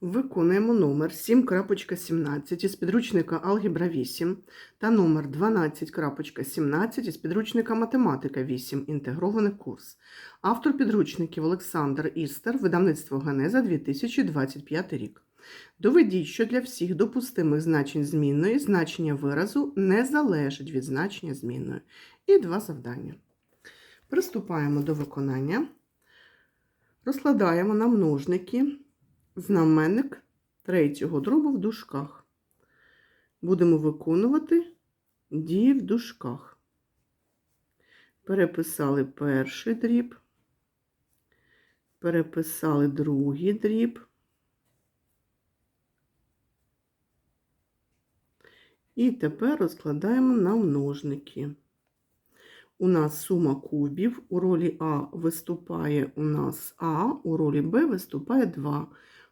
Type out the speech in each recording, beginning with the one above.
Виконуємо номер 7.17 із підручника Алгебра 8 та номер 12.17 із підручника Математика 8. Інтегрований курс. Автор підручників Олександр Істер, видавництво Генеза 2025 рік. Доведіть, що для всіх допустимих значень змінної значення виразу не залежить від значення змінної. І два завдання. Приступаємо до виконання. Розкладаємо на множники знаменник третього дробу в дужках. Будемо виконувати дії в дужках. Переписали перший дріб, переписали другий дріб. І тепер розкладаємо на множники. У нас сума кубів, у ролі А виступає у нас А, у ролі Б виступає 2,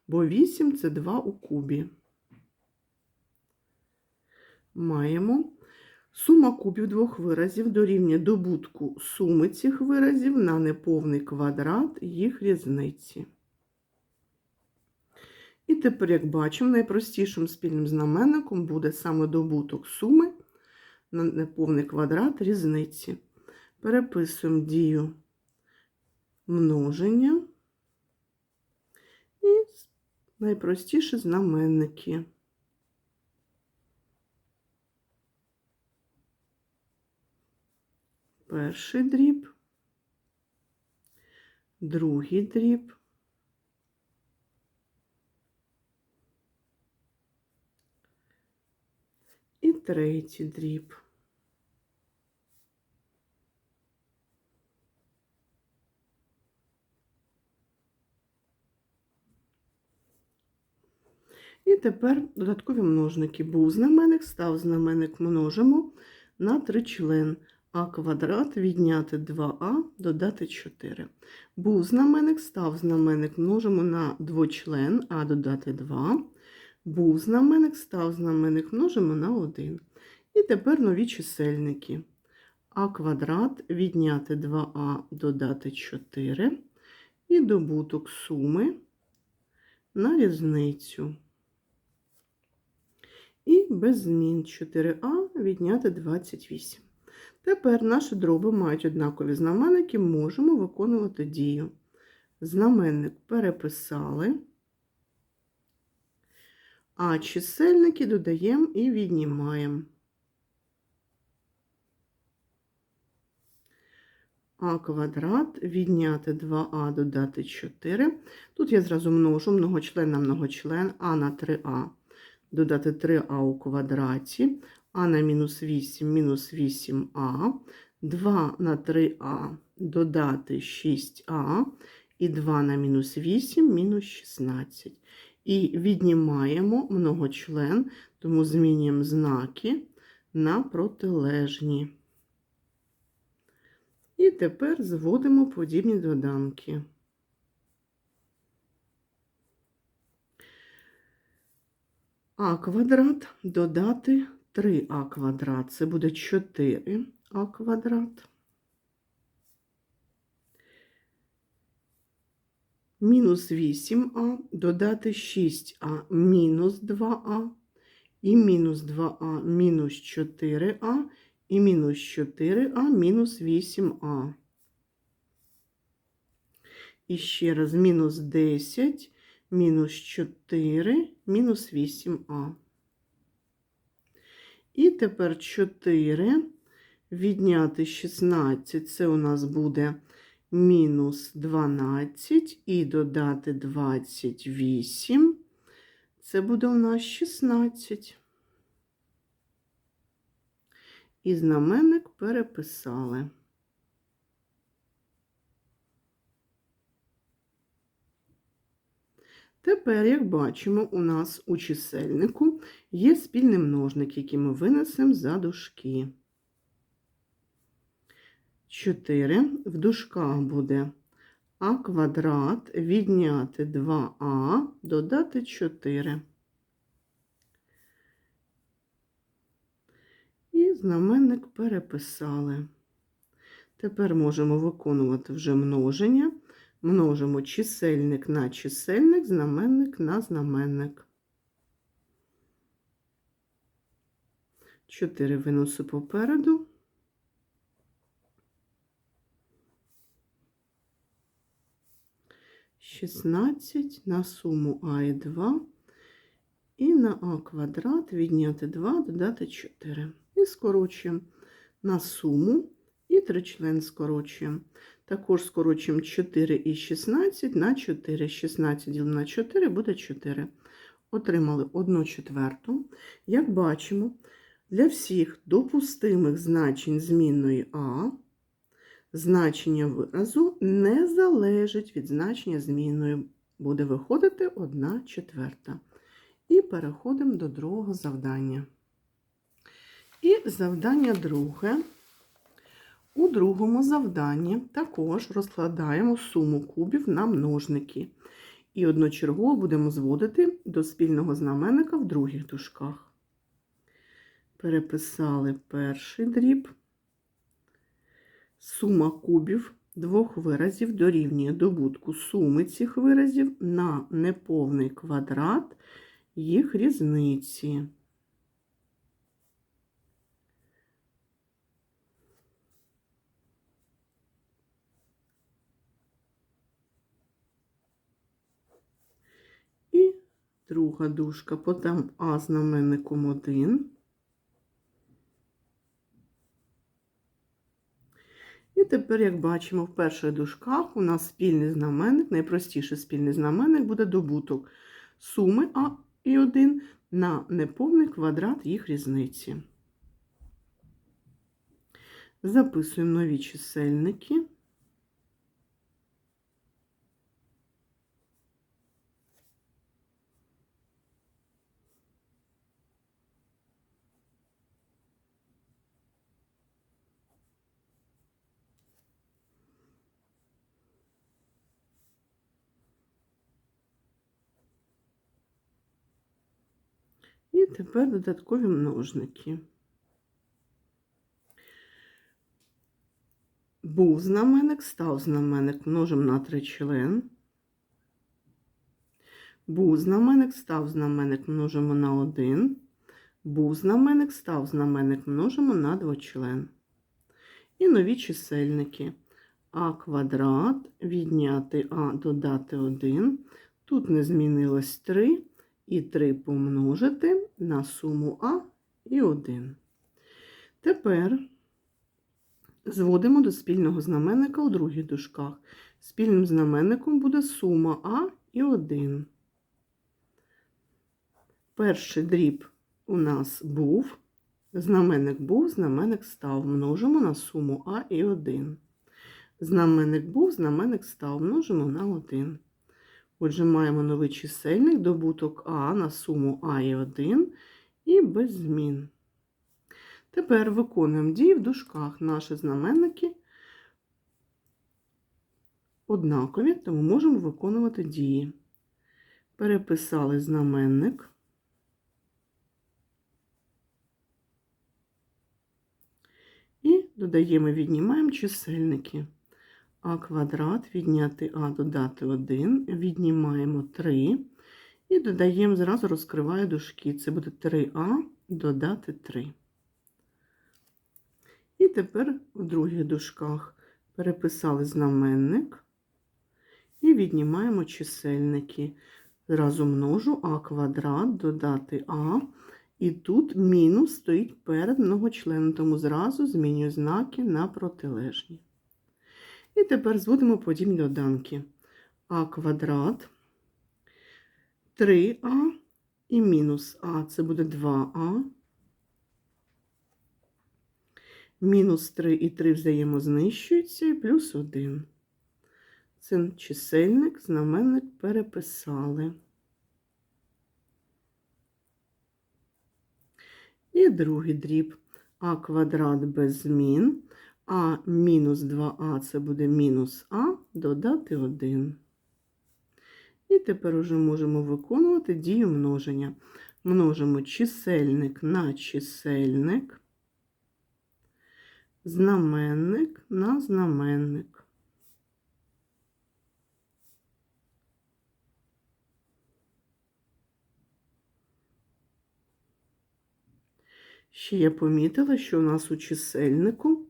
бо 8 це 2 у кубі. Маємо сума кубів двох виразів дорівнює добутку суми цих виразів на неповний квадрат їх різниці. І тепер, як бачимо, найпростішим спільним знаменником буде саме добуток суми на неповний квадрат різниці. Переписуємо дію множення і найпростіші знаменники. Перший дріб, другий дріб, і третій дріб. І тепер додаткові множники. Був знаменник, став знаменник множимо на тричлен. А квадрат відняти 2а, додати 4. Був знаменник, став знаменник множимо на двочлен, а додати 2. Був знаменник, став знаменник множимо на 1. І тепер нові чисельники. А квадрат відняти 2а, додати 4. І добуток суми на різницю. І без змін 4а відняти 28. Тепер наші дроби мають однакові знаменники, можемо виконувати дію. Знаменник переписали, а чисельники додаємо і віднімаємо. А квадрат відняти 2а додати 4. Тут я зразу множу многочлен на многочлен, а на 3а додати 3а у квадраті, а на мінус 8 мінус 8а, 2 на 3а додати 6а, і 2 на мінус 8 мінус 16. І віднімаємо многочлен, тому змінюємо знаки на протилежні. І тепер зводимо подібні доданки. А квадрат додати 3а квадрат. Це буде 4а квадрат. Мінус 8а додати 6а мінус 2а. І мінус 2а мінус 4а. І мінус 4а мінус 8а. І ще раз мінус 10 мінус 4, мінус 8а. І тепер 4 відняти 16, це у нас буде мінус 12, і додати 28, це буде у нас 16. І знаменник переписали. Тепер, як бачимо, у нас у чисельнику є спільний множник, який ми винесемо за дужки. 4 в дужках буде а квадрат відняти 2а, додати 4. І знаменник переписали. Тепер можемо виконувати вже множення. Множимо чисельник на чисельник, знаменник на знаменник. 4 виносу попереду. Шістнадцять на суму А і 2 і на А квадрат відняти 2, додати 4. І скорочуємо на суму і тричлен скорочуємо. Також скорочуємо 4 і 16 на 4. 16 ділимо на 4 буде 4. Отримали 1 четверту. Як бачимо, для всіх допустимих значень змінної А значення виразу не залежить від значення змінної. Буде виходити 1 четверта. І переходимо до другого завдання. І завдання друге. У другому завданні також розкладаємо суму кубів на множники. І одночергово будемо зводити до спільного знаменника в других дужках. Переписали перший дріб. Сума кубів двох виразів дорівнює добутку суми цих виразів на неповний квадрат їх різниці. І друга дужка, потім А знаменником 1. І тепер, як бачимо, в перших дужках у нас спільний знаменник, найпростіший спільний знаменник буде добуток суми А і 1 на неповний квадрат їх різниці. Записуємо нові чисельники. І тепер додаткові множники. Був знаменник, став знаменник, множимо на тричлен. Був знаменник, став знаменник, множимо на 1. Був знаменник, став знаменник, множимо на двочлен. І нові чисельники. А квадрат відняти А додати 1. Тут не змінилось 3 і 3 помножити на суму А і 1. Тепер зводимо до спільного знаменника у других дужках. Спільним знаменником буде сума А і 1. Перший дріб у нас був, знаменник був, знаменник став. Множимо на суму А і 1. Знаменник був, знаменник став, множимо на 1. Отже, маємо новий чисельник, добуток А на суму А і 1 і без змін. Тепер виконуємо дії в дужках. Наші знаменники однакові, тому можемо виконувати дії. Переписали знаменник. І додаємо, віднімаємо чисельники. А квадрат відняти А додати 1, віднімаємо 3 і додаємо, зразу розкриваю дужки. Це буде 3А додати 3. І тепер в других дужках переписали знаменник і віднімаємо чисельники. Зразу множу А квадрат додати А. І тут мінус стоїть перед многочленом, тому зразу змінюю знаки на протилежні. І тепер зводимо подібні доданки. А квадрат, 3а і мінус А це буде 2а. Мінус 3 і 3 взаємознищуються і плюс 1. Це чисельник, знаменник переписали. І другий дріб а квадрат без змін. А мінус 2а це буде мінус А, додати 1. І тепер уже можемо виконувати дію множення. Множимо чисельник на чисельник, знаменник на знаменник. Ще я помітила, що у нас у чисельнику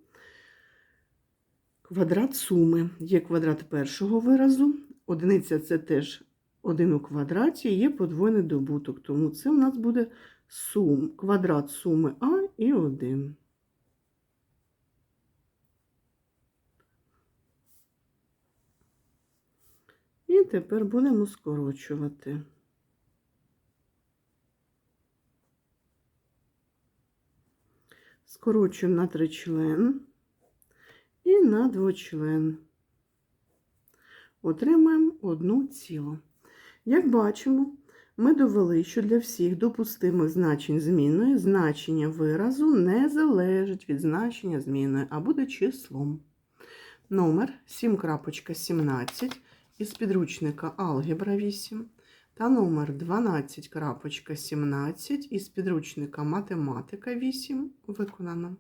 квадрат суми. Є квадрат першого виразу. Одиниця це теж один у квадраті, є подвойний добуток. Тому це у нас буде сум, квадрат суми А і 1. І тепер будемо скорочувати. Скорочуємо на тричлен і на двочлен. Отримаємо одну цілу. Як бачимо, ми довели, що для всіх допустимих значень змінної значення виразу не залежить від значення змінної, а буде числом. Номер 7.17 із підручника Алгебра 8 та номер 12.17 із підручника Математика 8 виконано.